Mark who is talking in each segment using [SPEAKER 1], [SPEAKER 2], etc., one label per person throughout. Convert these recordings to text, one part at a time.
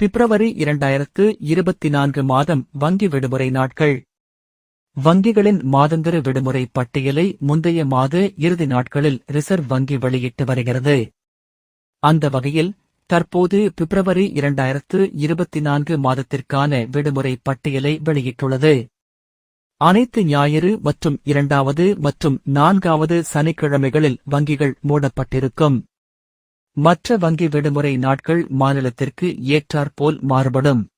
[SPEAKER 1] பிப்ரவரி இரண்டாயிரத்து இருபத்தி நான்கு மாதம் வங்கி விடுமுறை நாட்கள். வங்கிகளின் மாதந்திர விடுமுறை பட்டியலை முந்தைய மாத இறுதி நாட்களில் ரிசர்வ் வங்கி வெளியிட்டு வருகிறது. அந்த வகையில் தற்போது பிப்ரவரி இரண்டாயிரத்து இருபத்தி நான்கு மாதத்திற்கான விடுமுறை பட்டியலை வெளியிட்டுள்ளது. அனைத்து ஞாயிறு மற்றும் இரண்டாவது மற்றும் நான்காவது சனிக்கிழமைகளில் வங்கிகள் மூடப்பட்டிருக்கும். மற்ற வங்கி விடுமுறை நாட்கள் மாநிலத்திற்கு ஏற்றாற்போல் மாறுபடும்.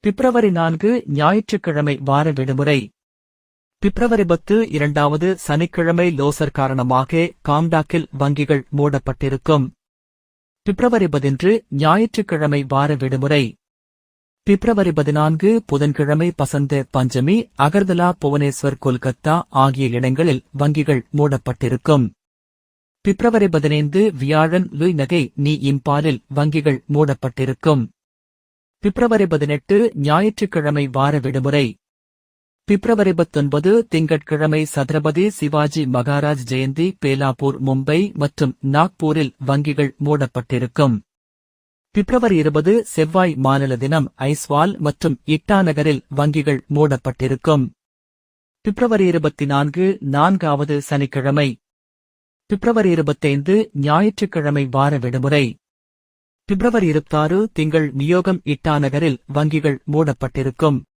[SPEAKER 1] பிப்ரவரி நான்கு ஞாயிற்றுக்கிழமை வார விடுமுறை. பிப்ரவரி பத்து இரண்டாவது சனிக்கிழமை லோசர் காரணமாக காம்டாக்கில் வங்கிகள் மூடப்பட்டிருக்கும். பிப்ரவரி பதின்று ஞாயிற்றுக்கிழமை வார விடுமுறை. பிப்ரவரி பதினான்கு புதன்கிழமை பசந்த பஞ்சமி அகர்தலா புவனேஸ்வர் கொல்கத்தா ஆகிய இடங்களில் வங்கிகள் மூடப்பட்டிருக்கும். பிப்ரவரி பதினைந்து வியாழன் லுய் நகை நீ இம்பாலில் வங்கிகள் மூடப்பட்டிருக்கும். பிப்ரவரி பதினெட்டு ஞாயிற்றுக்கிழமை வார விடுமுறை. பிப்ரவரி பத்தொன்பது திங்கட்கிழமை சத்ரபதி சிவாஜி மகாராஜ் ஜெயந்தி பேலாப்பூர் மும்பை மற்றும் நாக்பூரில் வங்கிகள் மூடப்பட்டிருக்கும். பிப்ரவரி இருபது செவ்வாய் மாநில தினம் ஐஸ்வால் மற்றும் இட்டாநகரில் வங்கிகள் மூடப்பட்டிருக்கும். பிப்ரவரி இருபத்தி நான்கு நான்காவது சனிக்கிழமை. பிப்ரவரி இருபத்தைந்து ஞாயிற்றுக்கிழமை வார விடுமுறை. பிப்ரவரி இருபத்தாறு திங்கள் நியோகம் இட்டாநகரில் வங்கிகள் மூடப்பட்டிருக்கும்.